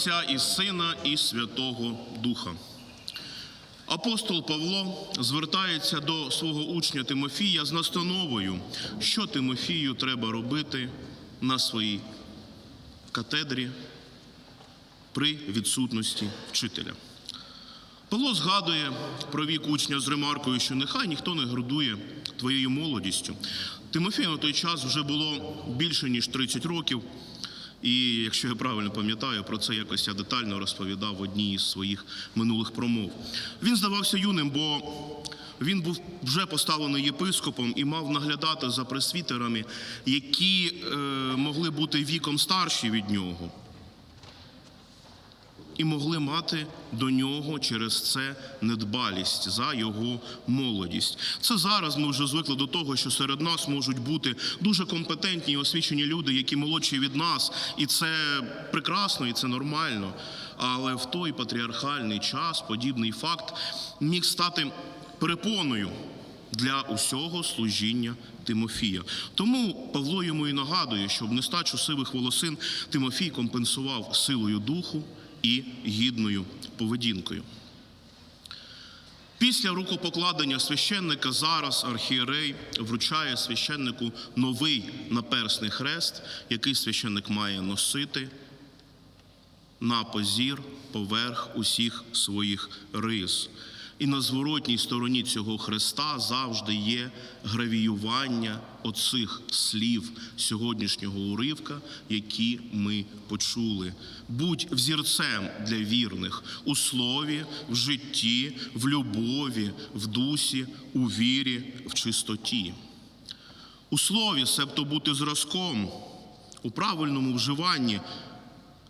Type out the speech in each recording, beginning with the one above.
Отця і Сина, і Святого Духа. Апостол Павло звертається до свого учня Тимофія з настановою, що Тимофію треба робити на своїй катедрі при відсутності вчителя. Павло згадує про вік учня з ремаркою, що нехай ніхто не гордує твоєю молодістю. Тимофію на той час вже було більше ніж 30 років. І якщо я правильно пам'ятаю, про це якось я детально розповідав в одній із своїх минулих промов. Він здавався юним, бо він був вже поставлений єпископом і мав наглядати за пресвітерами, які е, могли бути віком старші від нього і могли мати до нього через це недбалість за його молодість. Це зараз ми вже звикли до того, що серед нас можуть бути дуже компетентні і освічені люди, які молодші від нас, і це прекрасно, і це нормально. Але в той патріархальний час подібний факт міг стати перепоною для усього служіння Тимофія. Тому Павло йому і нагадує, що в нестачу сивих волосин Тимофій компенсував силою духу і гідною поведінкою. Після рукопокладення священника зараз архієрей вручає священнику новий наперсний хрест, який священник має носити на позір поверх усіх своїх рис. І на зворотній стороні цього хреста завжди є гравіювання оцих слів сьогоднішнього уривка, які ми почули. Будь взірцем для вірних у слові, в житті, в любові, в дусі, у вірі, в чистоті. У слові, себто бути зразком, у правильному вживанні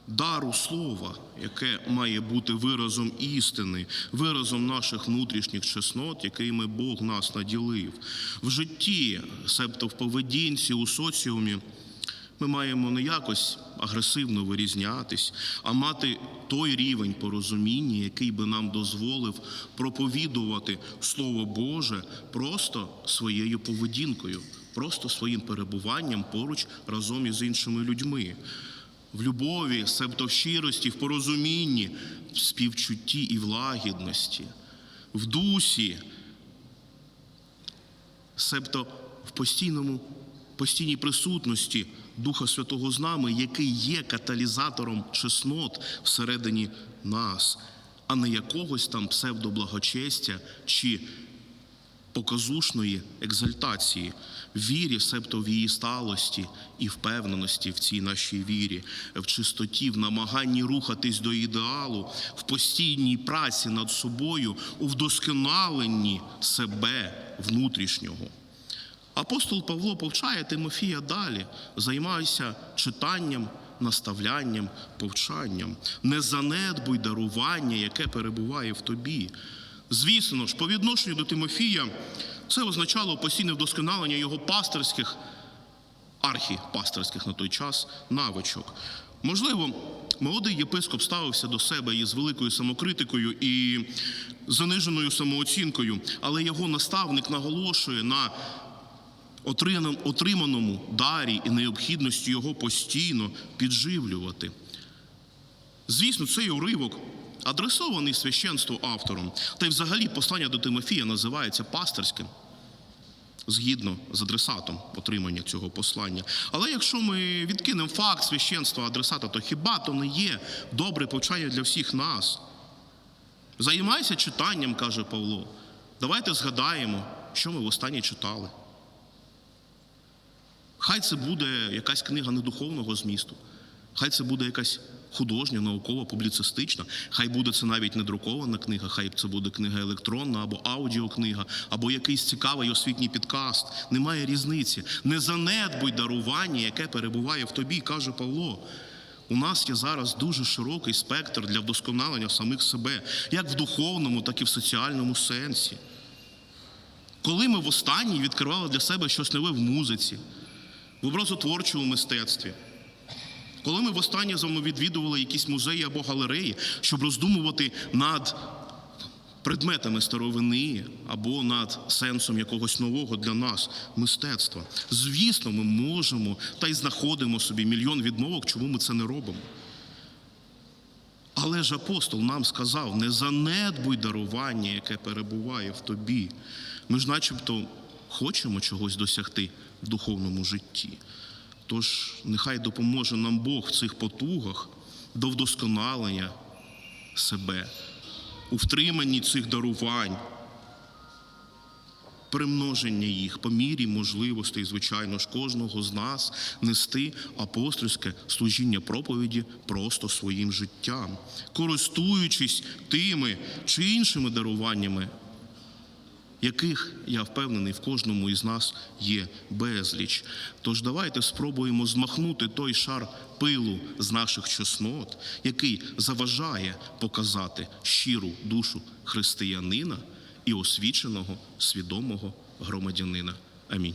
дару слова, яке має бути виразом істини, виразом наших внутрішніх чеснот, якими Бог нас наділив. В житті, себто в поведінці, у соціумі, ми маємо не якось агресивно вирізнятись, а мати той рівень порозуміння, який би нам дозволив проповідувати Слово Боже просто своєю поведінкою, просто своїм перебуванням поруч разом із іншими людьми в любові, себто в щирості, в порозумінні, в співчутті і в лагідності, в дусі, себто в постійному, постійній присутності Духа Святого з нами, який є каталізатором чеснот всередині нас, а не якогось там псевдоблагочестя чи показушної екзальтації, вірі, себто в її сталості і впевненості в цій нашій вірі, в чистоті, в намаганні рухатись до ідеалу, в постійній праці над собою, у вдосконаленні себе внутрішнього. Апостол Павло повчає Тимофія далі, займайся читанням, наставлянням, повчанням. Не занедбуй дарування, яке перебуває в тобі. Звісно ж, по відношенню до Тимофія це означало постійне вдосконалення його пастирських, архіпастерських на той час навичок. Можливо, молодий єпископ ставився до себе із великою самокритикою і заниженою самооцінкою, але його наставник наголошує на отриманому дарі і необхідності його постійно підживлювати. Звісно, цей уривок адресований священству автором, та й взагалі послання до Тимофія називається пастирським. Згідно з адресатом отримання цього послання. Але якщо ми відкинемо факт священства адресата, то хіба то не є добре повчання для всіх нас? Займайся читанням, каже Павло. Давайте згадаємо, що ми востаннє читали. Хай це буде якась книга недуховного змісту, хай це буде якась художня, наукова, публіцистична, хай буде це навіть не друкована книга, хай це буде книга електронна або аудіокнига, або якийсь цікавий освітній підкаст. Немає різниці. Не занедбуй дарування, яке перебуває в тобі, каже Павло. У нас є зараз дуже широкий спектр для вдосконалення самих себе, як в духовному, так і в соціальному сенсі. Коли ми востаннє відкривали для себе щось нове в музиці, в образотворчому мистецтві, коли ми востаннє з вами відвідували якісь музеї або галереї, щоб роздумувати над предметами старовини або над сенсом якогось нового для нас мистецтва, звісно, ми можемо та й знаходимо собі мільйон відмовок, чому ми це не робимо. Але ж апостол нам сказав: не занедбуй дарування, яке перебуває в тобі. Ми ж, начебто, хочемо чогось досягти в духовному житті. Тож нехай допоможе нам Бог в цих потугах до вдосконалення себе, у втриманні цих дарувань, примноження їх по мірі можливостей, звичайно ж, кожного з нас нести апостольське служіння проповіді просто своїм життям, користуючись тими чи іншими даруваннями, яких, я впевнений, в кожному із нас є безліч. Тож давайте спробуємо змахнути той шар пилу з наших чеснот, який заважає показати щиру душу християнина і освіченого свідомого громадянина. Амінь.